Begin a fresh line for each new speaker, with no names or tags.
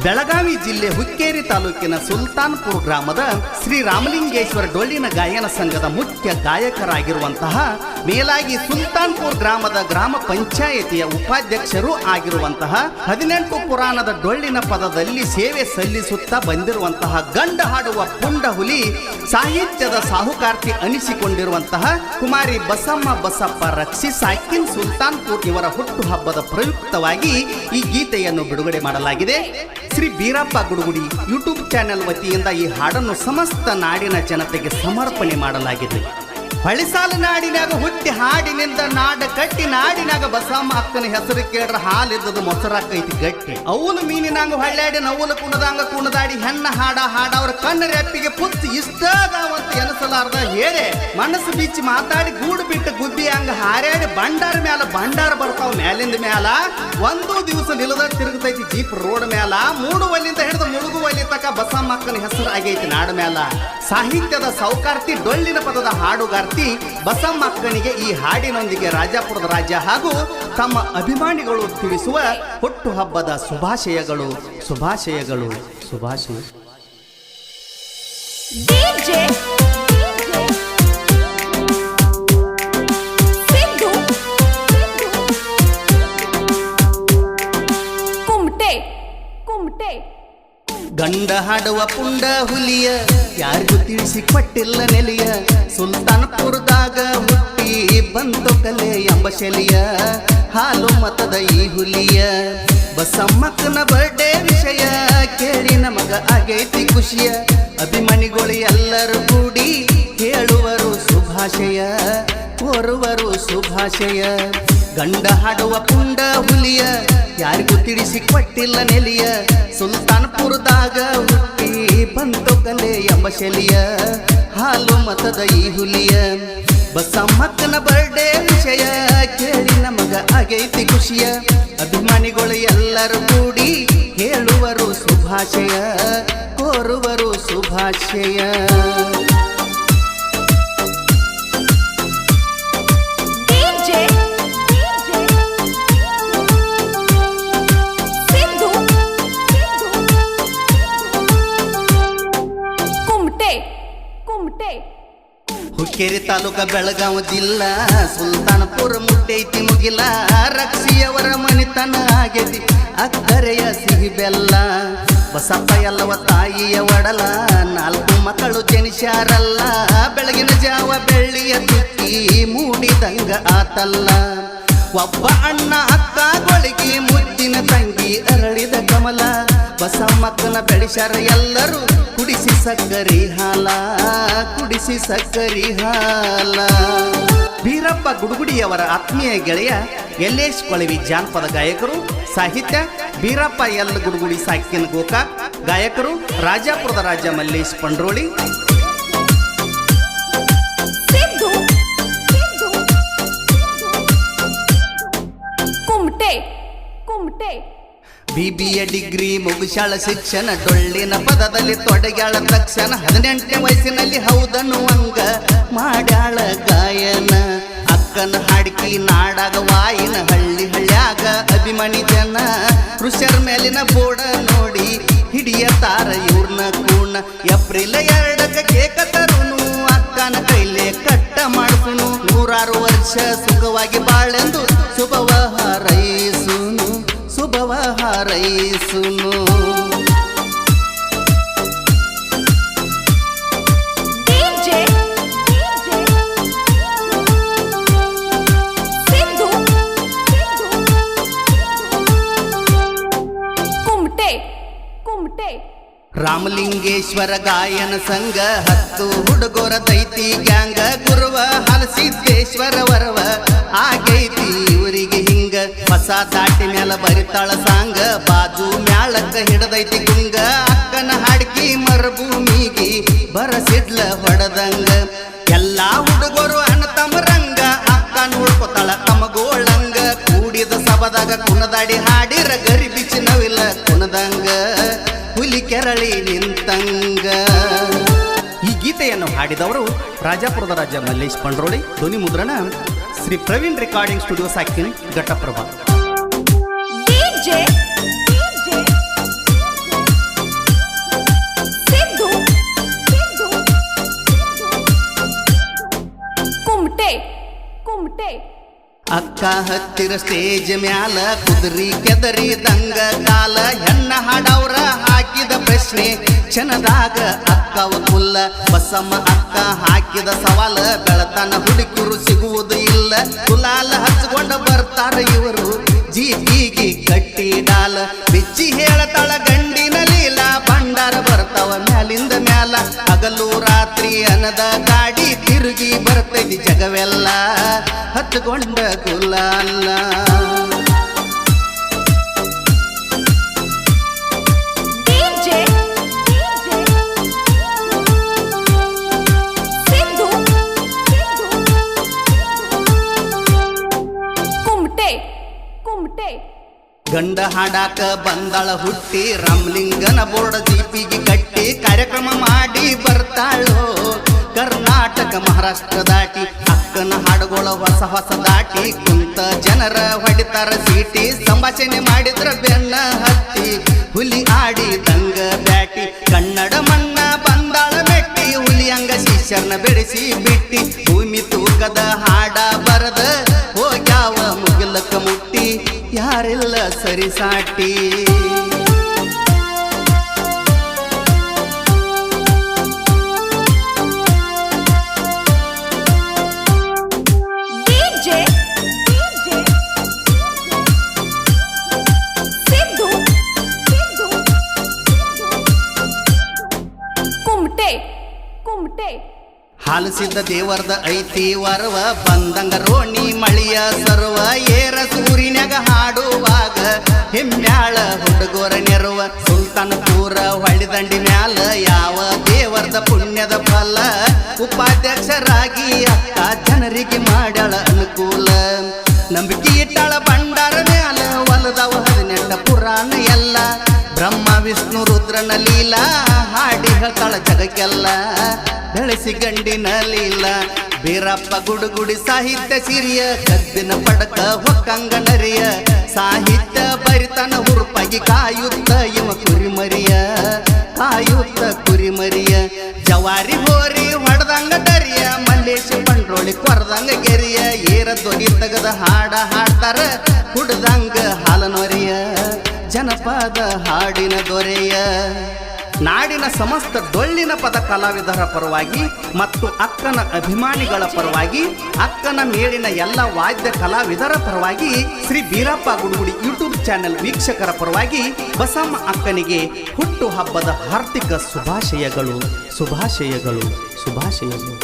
ಬೆಳಗಾವಿ ಜಿಲ್ಲೆ ಹುಕ್ಕೇರಿ ತಾಲೂಕಿನ ಸುಲ್ತಾನ್ಪುರ್ ಗ್ರಾಮದ ಶ್ರೀ ರಾಮಲಿಂಗೇಶ್ವರ ಡೊಳ್ಳಿನ ಗಾಯನ ಸಂಘದ ಮುಖ್ಯ ಗಾಯಕರಾಗಿರುವಂತಹ ಮೇಲಾಗಿ ಸುಲ್ತಾನ್ಪುರ್ ಗ್ರಾಮದ ಗ್ರಾಮ ಪಂಚಾಯತಿಯ ಉಪಾಧ್ಯಕ್ಷರು ಆಗಿರುವಂತಹ ಹದಿನೆಂಟು ಪುರಾಣದ ಡೊಳ್ಳಿನ ಪದದಲ್ಲಿ ಸೇವೆ ಸಲ್ಲಿಸುತ್ತಾ ಬಂದಿರುವಂತಹ ಗಂಡ ಹಾಡುವ ಪುಂಡ ಹುಲಿ ಸಾಹಿತ್ಯದ ಸಾಹುಕಾರ್ತಿ ಅನಿಸಿಕೊಂಡಿರುವಂತಹ ಕುಮಾರಿ ಬಸಮ್ಮ ಬಸಪ್ಪ ರಕ್ಷಿ ಸಾಕಿನ್ ಸುಲ್ತಾನ್ಪುರ್ ಇವರ ಹುಟ್ಟುಹಬ್ಬದ ಪ್ರಯುಕ್ತವಾಗಿ ಈ ಗೀತೆಯನ್ನು ಬಿಡುಗಡೆ ಮಾಡಲಾಗಿದೆ. ಶ್ರೀ ಬೀರಪ್ಪ ಗುಡುಗುಡಿ ಯೂಟ್ಯೂಬ್ ಚಾನೆಲ್ ವತಿಯಿಂದ ಈ ಹಾಡನ್ನು ಸಮಸ್ತ ನಾಡಿನ ಜನತೆಗೆ ಸಮರ್ಪಣೆ ಮಾಡಲಾಗಿದೆ. ಹೊಳಿಸಾಲ ನಾಡಿನಾಗ ಹುಟ್ಟಿ ಹಾಡಿನಿಂದ ನಾಡ ಕಟ್ಟಿ ನಾಡಿನಾಗ ಬಸಮ್ಮ ಅಕ್ಕನ ಹೆಸರು ಕೇಳ್ರ ಹಾಲಿದ್ದದು ಮೊಸರಾಕೈತಿ ಗಟ್ಟಿ. ಅವನು ಮೀನಿನಾಂಗ ಹಳ್ಳಾಡಿ ನವಲು ಕುಣದಾಂಗ ಕುಣದಾಡಿ, ಹೆಣ್ಣ ಹಾಡ ಹಾಡ ಅವ್ರ ಕಣ್ಣ ರೆಪ್ಪಿಗೆ ಪುತ್ತಿ ಇಷ್ಟಾಗವಂತ ಎನಸಲಾರ್ದ ಹೇಳಿ ಮನಸ್ಸು ಬಿಚ್ಚಿ ಮಾತಾಡಿ ಗೂಡು ಬಿಟ್ಟು ಗುದ್ದಿ ಹಂಗ ಹಾರ್ಯಾಡಿ ಬಂಡಾರ ಮ್ಯಾಲ ಬಂಡಾರ ಬರ್ತಾವ ಮ್ಯಾಲಿಂದ ಮ್ಯಾಲ. ಒಂದು ದಿವಸ ನಿಲ್ಲದ ತಿರುಗತೈತಿ ಜೀಪ್ ರೋಡ್ ಮ್ಯಾಲ. ಮೂಡುವಲ್ಲಿಂದ ಹಿಡಿದು ಮುಳುಗುವಲ್ಲಿ ತಕ ಬಸಮ್ಮಕ್ಕನ ಹೆಸರು ಆಗೈತಿ ನಾಡ ಮ್ಯಾಲ. ಸಾಹಿತ್ಯದ ಸೌಕಾರ್ತಿ ಡೊಳ್ಳಿನ ಪದದ ಹಾಡುಗಾರ್ತಿ ಬಸಮ್ಮಕ್ಕನಿಗೆ ಈ ಹಾಡಿನೊಂದಿಗೆ ರಾಜಾಪುರದ ರಾಜ್ಯ ಹಾಗೂ ತಮ್ಮ ಅಭಿಮಾನಿಗಳು ತಿಳಿಸುವ ಹುಟ್ಟುಹಬ್ಬದ ಶುಭಾಶಯಗಳು. ಶುಭಾಶಯಗಳು. ಶುಭಾಶಯ. ಗಂಡ ಹಾಡುವ ಪುಂಡ ಹುಲಿಯ, ಯಾರಿಗೂ ತಿಳಿಸಿ ಕೊಟ್ಟಿಲ್ಲ ನೆಲೆಯ. ಸುಲ್ತಾನ್ಪುರದಾಗ ಹುಟ್ಟಿ ಬಂತು ಕಲೆ ಎಂಬ ಶೆಲಿಯ, ಹಾಲು ಮತದ ಈ ಹುಲಿಯ. ಬಸಮ್ಮಕ್ಕನ ಬರ್ಡೇ ವಿಷಯ ಕೇಳಿ ನಮಗ ಆಗೈತಿ ಖುಷಿಯ. ಅಭಿಮಾನಿಗಳು ಎಲ್ಲರೂ ಕೂಡಿ ಹೇಳುವರು ಶುಭಾಶಯ. ಕೋರುವರು ಶುಭಾಶಯ ಗಂಡ ಹಾಡುವ ಪುಂಡ ಹುಲಿಯ, ಯಾರಿಗೂ ತಿಳಿಸಿ ಕೊಟ್ಟಿಲ್ಲ ನೆಲಿಯ, ಸುಲ್ತಾನ್ಪುರದಾಗ ಹುಟ್ಟಿ ಬಂತು ಕಲೆ ಎಂಬ ಶಲಿಯ, ಹಾಲು ಮತದ ಈ ಹುಲಿಯ. ಬಸಮ್ಮಕ್ಕನ ಬರ್ಡೇ ವಿಷಯ ಕೇಳಿ ನಮಗ ಆಗೈತಿ ಖುಷಿಯ, ಅಭಿಮಾನಿಗಳು ಎಲ್ಲರೂ ಕೂಡಿ ಹೇಳುವರು ಶುಭಾಶಯ ಕೋರುವರು ಶುಭಾಶಯ ಹುಕ್ಕೇರಿ ತಾಲೂಕ ಬೆಳಗಾವ್ ಜಿಲ್ಲಾ. ಸುಲ್ತಾನಪುರ ಮುಟ್ಟೈತಿ ಮುಗಿಲ. ರಕ್ಷಿಯವರ ಮನಿತನ ಆಗೈತಿ. ಅಕ್ಕರೆಯ ಸಿಹಿ ಬೆಲ್ಲ. ಬಸಪ್ಪ ಎಲ್ಲವ ತಾಯಿಯ ಒಡಲ. ನಾಲ್ಕು ಮಕ್ಕಳು ಜನಿಸ್ಯಾರಲ್ಲ. ಬೆಳಗಿನ ಜಾವ ಬೆಳ್ಳಿಯ ತುತ್ತಿ ಮೂಡಿದಂಗ ಆತಲ್ಲ. ಒಬ್ಬ ಅಣ್ಣ ಗೊಳಗಿ ಮುದ್ದಿನ ತಂಗಿ ಅರಳಿದ ಕಮಲ. ಬಸಮ್ಮಕ್ಕನ ಬೆಳೆಸ್ಯಾರ ಎಲ್ಲರೂ ಕುಡಿಸಿ ಸಕ್ಕರಿ ಹಾಲ, ಕುಡಿಸಿ ಸಕ್ಕರಿ ಹಾಲ. ಬೀರಪ್ಪ ಗುಡುಗುಡಿಯವರ ಆತ್ಮೀಯ ಗೆಳೆಯ ಯಲ್ಲೇಶ್ ಕೊಳವಿ ಜಾನಪದ ಗಾಯಕರು, ಸಾಹಿತ್ಯ ಬೀರಪ್ಪ ಎಲ್ ಗುಡುಗುಡಿ ಸಾಕಿನ ಗೋಕಾಕ್ ಗಾಯಕರು, ರಾಜಾಪುರದ ರಾಜ ಮಲ್ಲೇಶ್ ಪಂಡ್ರೋಳಿ. ಬಿಬಿಎ ಡಿಗ್ರಿ ಮುಗಿಸಾಳ ಶಿಕ್ಷಣ, ಡೊಳ್ಳಿನ ಪದದಲ್ಲಿ ತೊಡಗ್ಯಾಳ ತಕ್ಷಣ ಹದಿನೆಂಟನೇ ವಯಸ್ಸಿನಲ್ಲಿ ಹೌದನ್ನುವಂಗ ಮಾಡ್ಯಾಳ ಗಾಯನ. ಅಕ್ಕನ ಹಾಡ್ಕಿ ನಾಡಾಗ ವಾಯಿನ ಹಳ್ಳಿ ಹಳ್ಳ್ಯಾಗ ಅಭಿಮಾನಿ ಜನ ಕೃಷ್ಯರ ಮೇಲಿನ ಬೋಡ ನೋಡಿ ಹಿಡಿಯತಾರ ಇವ್ರನ್ನ ಕೂಣ. ಏಪ್ರಿಲ್ ಎರಡಕ್ಕ ಕೇಕ ತರುನು, ಅಕ್ಕನ ಕೈಲೇ ಕಟ್ಟ ಮಾಡಿಸುನು. ನೂರಾರು ವರ್ಷ ಸುಖವಾಗಿ ಬಾಳೆಂದು ರಾಮಲಿಂಗೇಶ್ವರ ಗಾಯನ ಸಂಘ ಹತ್ತು ಹುಡುಗರ ದೈತಿ ಗ್ಯಾಂಗ ಗುರುವ ಹಲಸಿದ್ದೇಶ್ವರ ವರವ ಆಗೈತಿ ಇವರಿಗೆ ಹೊಸ ದಾಟಿ ಮ್ಯಾಲ ಬರಿತಾಳ ಸಾಂಗ. ಬಾಜು ಮ್ಯಾಳಕ್ಕ ಹಿಡದೈತಿ ಗುಂಗ ಅಕ್ಕನ ಹಾಡ್ಕಿ ಮರುಭೂಮಿಗಿ ಬರಸಿಡ್ಲ ಹೊಡದಂಗ. ಎಲ್ಲಾ ಹುಡುಗರು ಅಣ್ಣ ತಮ್ಮರಂಗ ಅಕ್ಕ ನೋಡ್ಕೊತಾಳ ತಮಗೋಳಂಗ ಕೂಡಿದ ಸಬದಾಗ ಕುಣದಾಡಿ ಹಾಡಿರ ಗರಿ ಬಿಚ್ಚಿ ನವಿಲ್ಲ ಕುಣದಂಗ. ಹುಲಿ ಕೆರಳಿ ನಿಂತಂಗ. ಈ ಗೀತೆಯನ್ನು ಹಾಡಿದವರು ರಾಜಾಪುರದ ರಾಜ ಮಲ್ಲೇಶ್ ಪಂಡ್ರೋಳಿ ಧ್ವನಿ ಮುದ್ರಣ శ్రీ ప్రవీణ్ రికార్డింగ్ స్టూడియో
సాక్షి ఘటప్రభ
ಅಕ್ಕ ಹತ್ತಿರ ಸ್ಟೇಜ್ ಮ್ಯಾಲ ಕುದರಿ ಕೆದರಿ ದಂಗ ಕಾಲ ಹೆಣ್ಣ ಹಾಡವ್ರ ಪ್ರಶ್ನೆ ಕ್ಷಣದಾಗ ಅಕ್ಕವ ಕುಲ್ಲ, ಬಸಮ್ಮ ಅಕ್ಕ ಹಾಕಿದ ಸವಾಲ, ಬೆಳತನ ಹುಡುಕರು ಸಿಗುವುದು ಇಲ್ಲ. ಕುಲಾಲ ಹಚ್ಚಿಕೊಂಡು ಬರ್ತಾರ ಇವರು ಜೀಪಿಗೆ ಕಟ್ಟಿ ಡಾಲ. ಬಿಚ್ಚಿ ಹೇಳತಾಳ ಗಂಡಿನ ಲೀಲ, ಭಂಡಾರ ಬರ್ತಾವ ಮ್ಯಾಲಿಂದ ಮ್ಯಾಲ. ಹಗಲು ರಾತ್ರಿ ಅನ್ನದ ಗಾಡಿ ತಿರುಗಿ ಬರ್ತೈತಿ ಜಗವೆಲ್ಲ, ಹತ್ಕೊಂಡ ಕುಲಾಲ ಗಂಡ ಹಾಡಾಕ ಬಂದಾಳ ಹುಟ್ಟಿ ರಾಮಲಿಂಗನ ಬೋರ್ಡ ದೀಪಿಗೆ ಕಟ್ಟಿ ಕಾರ್ಯಕ್ರಮ ಮಾಡಿ ಬರ್ತಾಳೋ. ಕರ್ನಾಟಕ ಮಹಾರಾಷ್ಟ್ರ ದಾಟಿ ಅಕ್ಕನ ಹಾಡುಗಳ ಹೊಸ ಹೊಸ ದಾಟಿ ಕುಂತ ಜನರ ಹೊಡಿತಾರ ಸೀಟಿ. ಸಂಭಾಷಣೆ ಮಾಡಿದ್ರ ಬೆನ್ನ ಹತ್ತಿ. ಹುಲಿ ಆಡಿ ದಂಗ ಬ್ಯಾಟಿ. ಕನ್ನಡ ಮಣ್ಣ ಬಂದಾಳ ಮೆಟ್ಟಿ. ಹುಲಿ ಅಂಗ ಶಿಷ್ಯರನ್ನ ಬೆಳೆಸಿ ಬಿಟ್ಟಿ. ಭೂಮಿ ತೂಕದ ಹಾಡ
साठी
ಹಾಲಿಸಿದ್ದ ದೇವರ್ದ ಐತಿ ವರವ, ಬಂದಂಗ ರೋಣಿ ಮಳಿಯ ಸರ್ವ, ಏರ ಸೂರಿನಾಗ ಹಾಡುವಾಗ ಹೆಮ್ಮ್ಯಾಳ ಹುಡುಗೋರ ನೆರವ, ಸುಲ್ತಾನ ಪೂರ ಹೊಳಿದಂಡಿ ಮ್ಯಾಲ, ಯಾವ ದೇವರ್ದ ಪುಣ್ಯದ ಫಲ ಉಪಾಧ್ಯಕ್ಷರಾಗಿ ಅಕ್ಕ ಜನರಿಗೆ ಮಾಡ್ಯಾಳ ಅನುಕೂಲ. ನಂಬಿಕೆ ಇಟ್ಟಾಳ ಭಂಡಾರ ಮ್ಯಾಲ ಹೊಲದವ ಹದಿನೆಂಟ ಪುರಾಣ ಎಲ್ಲ. ಬ್ರಹ್ಮ, ವಿಷ್ಣು, ರುದ್ರನ ಲೀಲಾ ಹಾಡಿ ಹೇಳ್ತಾಳ ಜಗಕ್ಕೆಲ್ಲ. ಬೆಳೆಸಿ ಗಂಡಿನ ಲೀಲ, ಬೀರಪ್ಪ ಗುಡುಗುಡಿ ಸಾಹಿತ್ಯ ಸಿರಿಯ, ಕದ್ದಿನ ಪಡಕ ಹೊಕ್ಕಂಗ ನರಿಯ, ಸಾಹಿತ್ಯ ಬರಿತನ ಹುರುಪಾಗಿ ಕಾಯುತ್ತ ಇವ ಕುರಿಮರಿಯ, ಕಾಯುತ್ತ ಕುರಿಮರಿಯ. ಜವಾರಿ ಹೋರಿ ಹೊಡೆದಂಗ ದರಿಯ ಮಲ್ಲೇಶ ಬಂಡ್ರೋಳಿ ಕೊರದಂಗ ಏರ ಧ್ವನಿ ತೆಗದ ಹಾಡ ಹಾಡ್ತಾರ ಹುಡ್ದಂಗ ಹಾಲನೊರೆಯ ಜನಪದ ಹಾಡಿನ ದೊರೆಯ. ನಾಡಿನ ಸಮಸ್ತ ಡೊಳ್ಳಿನ ಪದ ಕಲಾವಿದರ ಪರವಾಗಿ ಮತ್ತು ಅಕ್ಕನ ಅಭಿಮಾನಿಗಳ ಪರವಾಗಿ, ಅಕ್ಕನ ಮೇಲಿನ ಎಲ್ಲ ವಾದ್ಯ ಕಲಾವಿದರ ಪರವಾಗಿ, ಶ್ರೀ ಬೀರಪ್ಪ ಗುಡುಗುಡಿ ಯೂಟ್ಯೂಬ್ ಚಾನೆಲ್ ವೀಕ್ಷಕರ ಪರವಾಗಿ ಬಸಮ್ಮ ಅಕ್ಕನಿಗೆ ಹುಟ್ಟು ಹಬ್ಬದ ಹಾರ್ದಿಕ ಶುಭಾಶಯಗಳು ಶುಭಾಶಯಗಳು ಶುಭಾಶಯಗಳು.